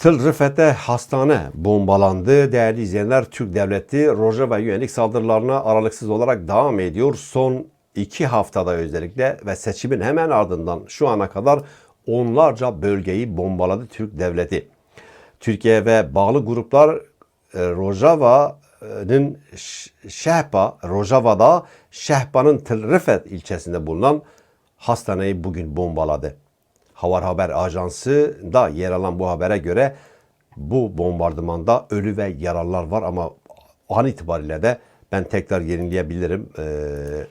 Tıl Rıfet'te hastane bombalandı. Değerli izleyenler Türk Devleti Rojava yönelik saldırılarına aralıksız olarak devam ediyor. Son iki haftada özellikle ve seçimin hemen ardından şu ana kadar onlarca bölgeyi bombaladı Türk Devleti. Türkiye ve bağlı gruplar e, Rojava'nın Şehpa, Rojava'da Şehpa'nın Tıl Rıfet ilçesinde bulunan hastaneyi bugün bombaladı. Havar Haber Ajansı da yer alan bu habere göre bu bombardımanda ölü ve yaralılar var ama an itibariyle de ben tekrar yenileyebilirim. Ee,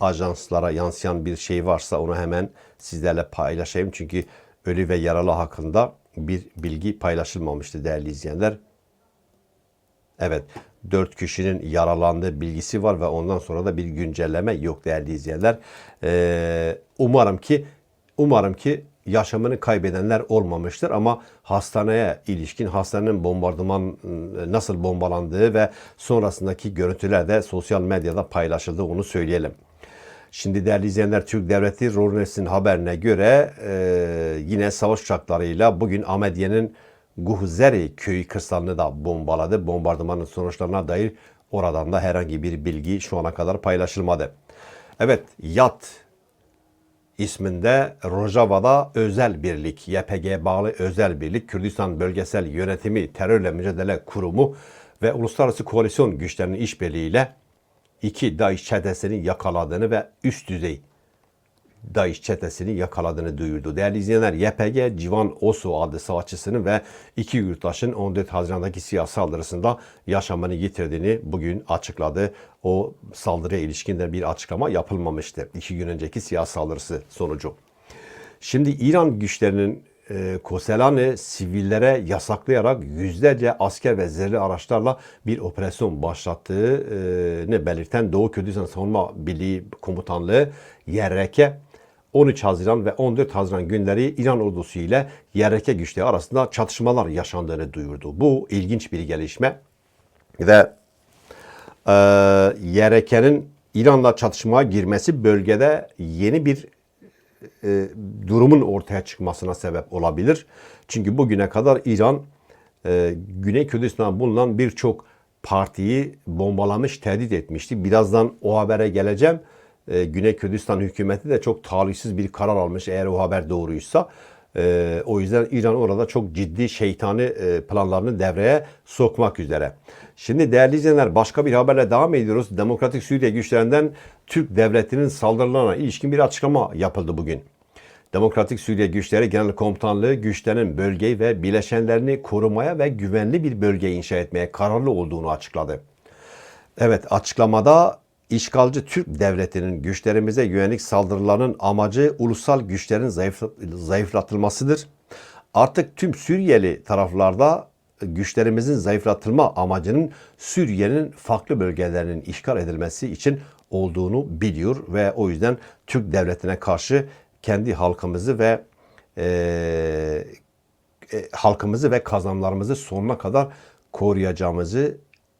ajanslara yansıyan bir şey varsa onu hemen sizlerle paylaşayım. Çünkü ölü ve yaralı hakkında bir bilgi paylaşılmamıştı değerli izleyenler. Evet, 4 kişinin yaralandığı bilgisi var ve ondan sonra da bir güncelleme yok değerli izleyenler. Ee, umarım ki umarım ki yaşamını kaybedenler olmamıştır ama hastaneye ilişkin hastanenin bombardıman ıı, nasıl bombalandığı ve sonrasındaki görüntüler de sosyal medyada paylaşıldı onu söyleyelim. Şimdi değerli izleyenler Türk Devleti Roners'in haberine göre e, yine savaş uçaklarıyla bugün Ahmediye'nin Guhzeri köyü kırsalını da bombaladı. Bombardımanın sonuçlarına dair oradan da herhangi bir bilgi şu ana kadar paylaşılmadı. Evet YAT isminde Rojava'da özel birlik, YPG bağlı özel birlik, Kürdistan Bölgesel Yönetimi Terörle Mücadele Kurumu ve Uluslararası Koalisyon güçlerinin işbirliğiyle iki DAEŞ çetesinin yakaladığını ve üst düzey DAEŞ çetesini yakaladığını duyurdu. Değerli izleyenler, YPG Civan Osu adlı savaşçısının ve iki yurttaşın 14 Haziran'daki siyasi saldırısında yaşamını yitirdiğini bugün açıkladı. O saldırıya ilişkin de bir açıklama yapılmamıştı. İki gün önceki siyasi saldırısı sonucu. Şimdi İran güçlerinin e, Koselani sivillere yasaklayarak yüzlerce asker ve zırhlı araçlarla bir operasyon başlattığını belirten Doğu Kürdistan Savunma Birliği Komutanlığı YRK 13 Haziran ve 14 Haziran günleri İran ordusu ile YRK güçleri arasında çatışmalar yaşandığını duyurdu. Bu ilginç bir gelişme ve e, YRK'nin İran'la çatışmaya girmesi bölgede yeni bir e, durumun ortaya çıkmasına sebep olabilir. Çünkü bugüne kadar İran e, Güney Kürdistan'da bulunan birçok partiyi bombalamış, tehdit etmişti. Birazdan o habere geleceğim. E, Güney Kürdistan hükümeti de çok talihsiz bir karar almış eğer o haber doğruysa. E, o yüzden İran orada çok ciddi şeytani e, planlarını devreye sokmak üzere. Şimdi değerli izleyenler başka bir haberle devam ediyoruz. Demokratik Suriye güçlerinden Türk devletinin saldırılarına ilişkin bir açıklama yapıldı bugün. Demokratik Suriye Güçleri Genel Komutanlığı güçlerin bölgeyi ve bileşenlerini korumaya ve güvenli bir bölge inşa etmeye kararlı olduğunu açıkladı. Evet açıklamada işgalci Türk devletinin güçlerimize yönelik saldırılarının amacı ulusal güçlerin zayıf, zayıflatılmasıdır. Artık tüm Suriyeli taraflarda güçlerimizin zayıflatılma amacının Suriye'nin farklı bölgelerinin işgal edilmesi için olduğunu biliyor ve o yüzden Türk devletine karşı kendi halkımızı ve e, e, halkımızı ve kazanımlarımızı sonuna kadar koruyacağımızı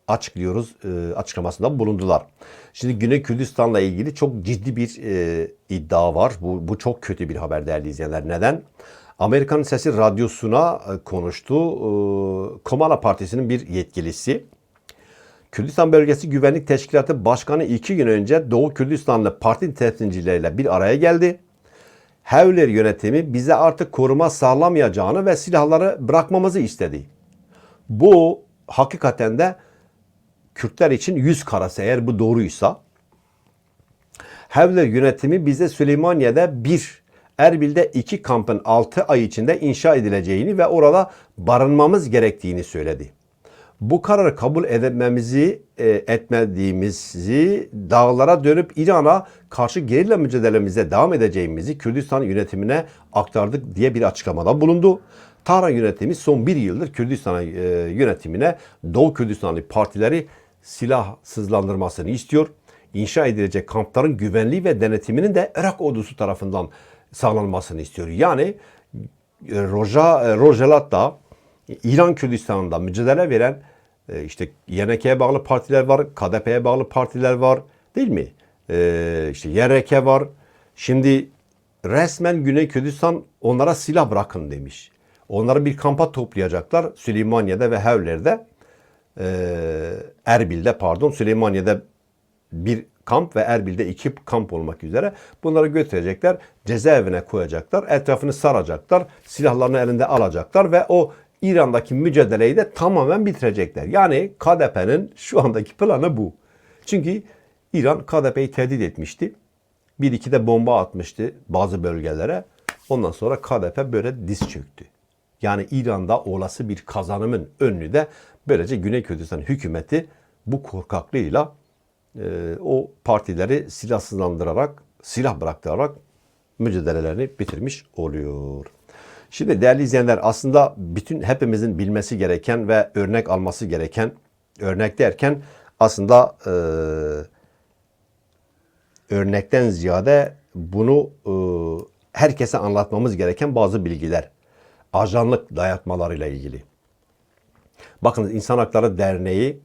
açıklıyoruz e, açıklamasında bulundular. Şimdi Güney Kürdistan'la ilgili çok ciddi bir e, iddia var. Bu, bu çok kötü bir haber değerli izleyenler. Neden? Amerikan Sesi Radyosu'na e, konuştu. Komala Partisi'nin bir yetkilisi. Kürdistan Bölgesi Güvenlik Teşkilatı Başkanı iki gün önce Doğu Kürdistanlı parti temsilcileriyle bir araya geldi. Hevler yönetimi bize artık koruma sağlamayacağını ve silahları bırakmamızı istedi. Bu hakikaten de Kürtler için yüz karası eğer bu doğruysa. Hevler yönetimi bize Süleymaniye'de bir, Erbil'de iki kampın 6 ay içinde inşa edileceğini ve orada barınmamız gerektiğini söyledi. Bu kararı kabul etmemizi e, etmediğimizi dağlara dönüp İran'a karşı gerilla mücadelemize devam edeceğimizi Kürdistan yönetimine aktardık diye bir açıklamada bulundu. Tahran yönetimi son bir yıldır Kürdistan e, yönetimine Doğu Kürdistanlı partileri silahsızlandırmasını istiyor. İnşa edilecek kampların güvenliği ve denetiminin de Irak ordusu tarafından sağlanmasını istiyor. Yani e, Roja, e, Rojalat'ta İran Kürdistan'da mücadele veren e, işte YNK'ye bağlı partiler var, KDP'ye bağlı partiler var değil mi? E, işte YRK var. Şimdi resmen Güney Kürdistan onlara silah bırakın demiş. Onları bir kampa toplayacaklar Süleymaniye'de ve Hevler'de. Ee, Erbil'de pardon Süleymaniye'de bir kamp ve Erbil'de iki kamp olmak üzere bunları götürecekler cezaevine koyacaklar etrafını saracaklar silahlarını elinde alacaklar ve o İran'daki mücadeleyi de tamamen bitirecekler. Yani KDP'nin şu andaki planı bu. Çünkü İran KDP'yi tehdit etmişti. Bir iki de bomba atmıştı bazı bölgelere. Ondan sonra KDP böyle diz çöktü. Yani İran'da olası bir kazanımın önünü de böylece Güney Kürdistan hükümeti bu korkaklığıyla e, o partileri silahsızlandırarak, silah bıraktırarak mücadelelerini bitirmiş oluyor. Şimdi değerli izleyenler aslında bütün hepimizin bilmesi gereken ve örnek alması gereken örnek derken aslında e, örnekten ziyade bunu e, herkese anlatmamız gereken bazı bilgiler. Ajanlık dayatmalarıyla ilgili. Bakınız İnsan Hakları Derneği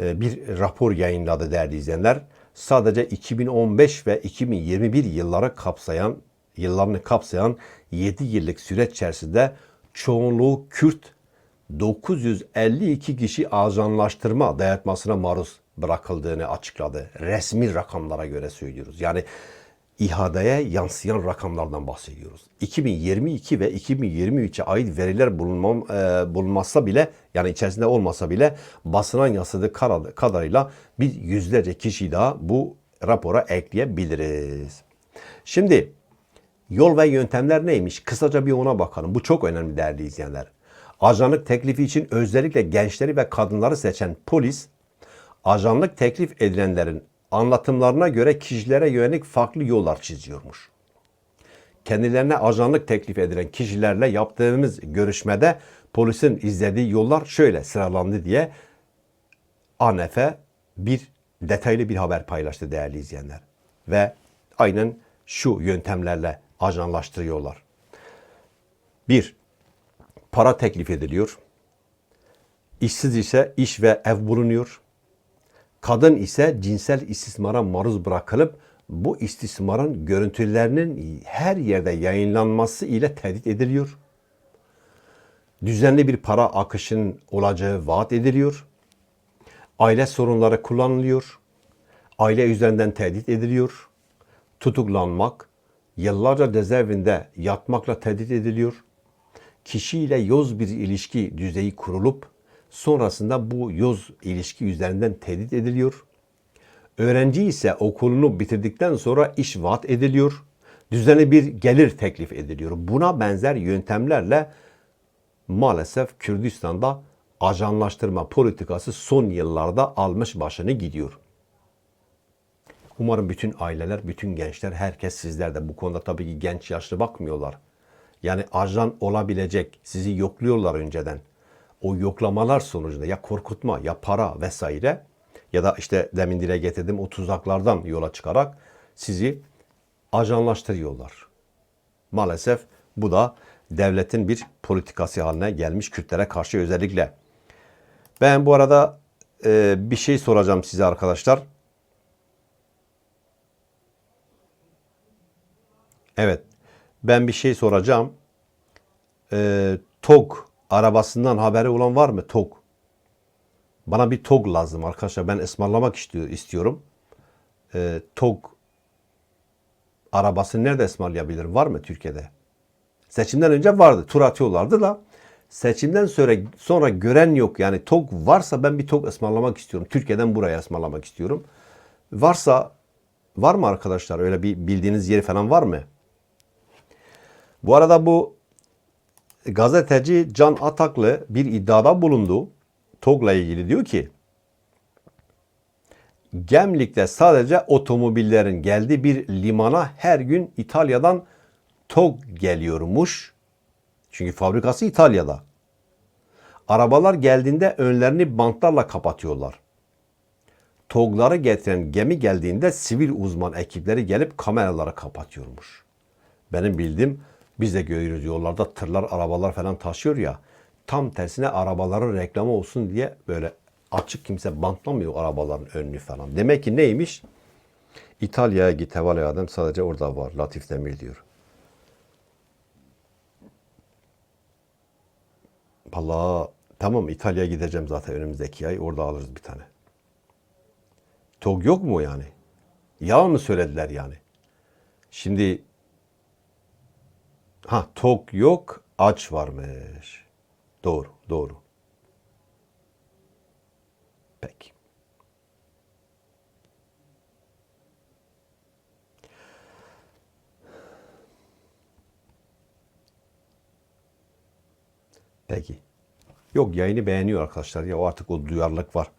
e, bir rapor yayınladı değerli izleyenler. Sadece 2015 ve 2021 yılları kapsayan yıllarını kapsayan 7 yıllık süreç içerisinde çoğunluğu Kürt 952 kişi ajanlaştırma dayatmasına maruz bırakıldığını açıkladı. Resmi rakamlara göre söylüyoruz. Yani İHA'ya yansıyan rakamlardan bahsediyoruz. 2022 ve 2023'e ait veriler bulunmam, e, bulunmazsa bile yani içerisinde olmasa bile basına yansıdığı kadarıyla bir yüzlerce kişi daha bu rapora ekleyebiliriz. Şimdi yol ve yöntemler neymiş? Kısaca bir ona bakalım. Bu çok önemli değerli izleyenler. Ajanlık teklifi için özellikle gençleri ve kadınları seçen polis, ajanlık teklif edilenlerin anlatımlarına göre kişilere yönelik farklı yollar çiziyormuş. Kendilerine ajanlık teklif edilen kişilerle yaptığımız görüşmede polisin izlediği yollar şöyle sıralandı diye ANF bir detaylı bir haber paylaştı değerli izleyenler. Ve aynen şu yöntemlerle ajanlaştırıyorlar. Bir, para teklif ediliyor. İşsiz ise iş ve ev bulunuyor. Kadın ise cinsel istismara maruz bırakılıp bu istismarın görüntülerinin her yerde yayınlanması ile tehdit ediliyor. Düzenli bir para akışının olacağı vaat ediliyor. Aile sorunları kullanılıyor. Aile üzerinden tehdit ediliyor. Tutuklanmak, yıllarca cezaevinde yatmakla tehdit ediliyor. Kişiyle yoz bir ilişki düzeyi kurulup sonrasında bu yoz ilişki üzerinden tehdit ediliyor. Öğrenci ise okulunu bitirdikten sonra iş vaat ediliyor. Düzenli bir gelir teklif ediliyor. Buna benzer yöntemlerle maalesef Kürdistan'da ajanlaştırma politikası son yıllarda almış başını gidiyor. Umarım bütün aileler, bütün gençler, herkes sizler de bu konuda tabii ki genç yaşlı bakmıyorlar. Yani ajan olabilecek, sizi yokluyorlar önceden. O yoklamalar sonucunda ya korkutma ya para vesaire ya da işte demin dile getirdim o tuzaklardan yola çıkarak sizi ajanlaştırıyorlar. Maalesef bu da devletin bir politikası haline gelmiş Kürtlere karşı özellikle. Ben bu arada e, bir şey soracağım size arkadaşlar. Evet. Ben bir şey soracağım. Ee, TOG arabasından haberi olan var mı? TOG. Bana bir TOG lazım arkadaşlar. Ben ısmarlamak istiyor, istiyorum. Ee, TOG arabasını nerede ısmarlayabilirim? Var mı Türkiye'de? Seçimden önce vardı. Tur atıyorlardı da seçimden sonra sonra gören yok. Yani TOG varsa ben bir TOG ısmarlamak istiyorum. Türkiye'den buraya ısmarlamak istiyorum. Varsa var mı arkadaşlar? Öyle bir bildiğiniz yeri falan var mı? Bu arada bu gazeteci Can Ataklı bir iddiada bulundu. TOG'la ilgili diyor ki Gemlik'te sadece otomobillerin geldiği bir limana her gün İtalya'dan TOG geliyormuş. Çünkü fabrikası İtalya'da. Arabalar geldiğinde önlerini bantlarla kapatıyorlar. TOG'ları getiren gemi geldiğinde sivil uzman ekipleri gelip kameraları kapatıyormuş. Benim bildiğim biz de görüyoruz yollarda tırlar, arabalar falan taşıyor ya. Tam tersine arabaların reklamı olsun diye böyle açık kimse bantlamıyor arabaların önünü falan. Demek ki neymiş? İtalya'ya git havale adam sadece orada var. Latif Demir diyor. Vallahi tamam İtalya'ya gideceğim zaten önümüzdeki ay. Orada alırız bir tane. Tok yok mu yani? Yalan mı söylediler yani? Şimdi ha tok yok aç varmış. Doğru doğru. Peki. Peki. Yok yayını beğeniyor arkadaşlar. Ya o artık o duyarlılık var.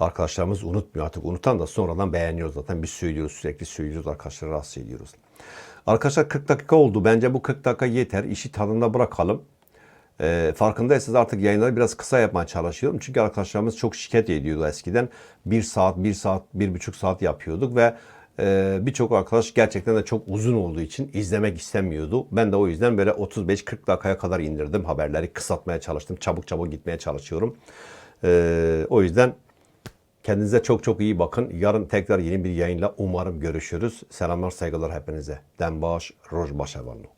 Arkadaşlarımız unutmuyor artık. Unutan da sonradan beğeniyor zaten. Biz söylüyoruz sürekli söylüyoruz. Arkadaşları rahatsız ediyoruz. Arkadaşlar 40 dakika oldu. Bence bu 40 dakika yeter. İşi tadında bırakalım. Ee, farkındaysanız artık yayınları biraz kısa yapmaya çalışıyorum. Çünkü arkadaşlarımız çok şikayet ediyordu eskiden. 1 saat, 1 saat, 1,5 saat yapıyorduk ve e, birçok arkadaş gerçekten de çok uzun olduğu için izlemek istemiyordu. Ben de o yüzden böyle 35-40 dakikaya kadar indirdim haberleri. Kısaltmaya çalıştım. Çabuk çabuk gitmeye çalışıyorum. Ee, o yüzden kendinize çok çok iyi bakın. Yarın tekrar yeni bir yayınla umarım görüşürüz. Selamlar, saygılar hepinize. Denbaş, Rojbaş Evallu.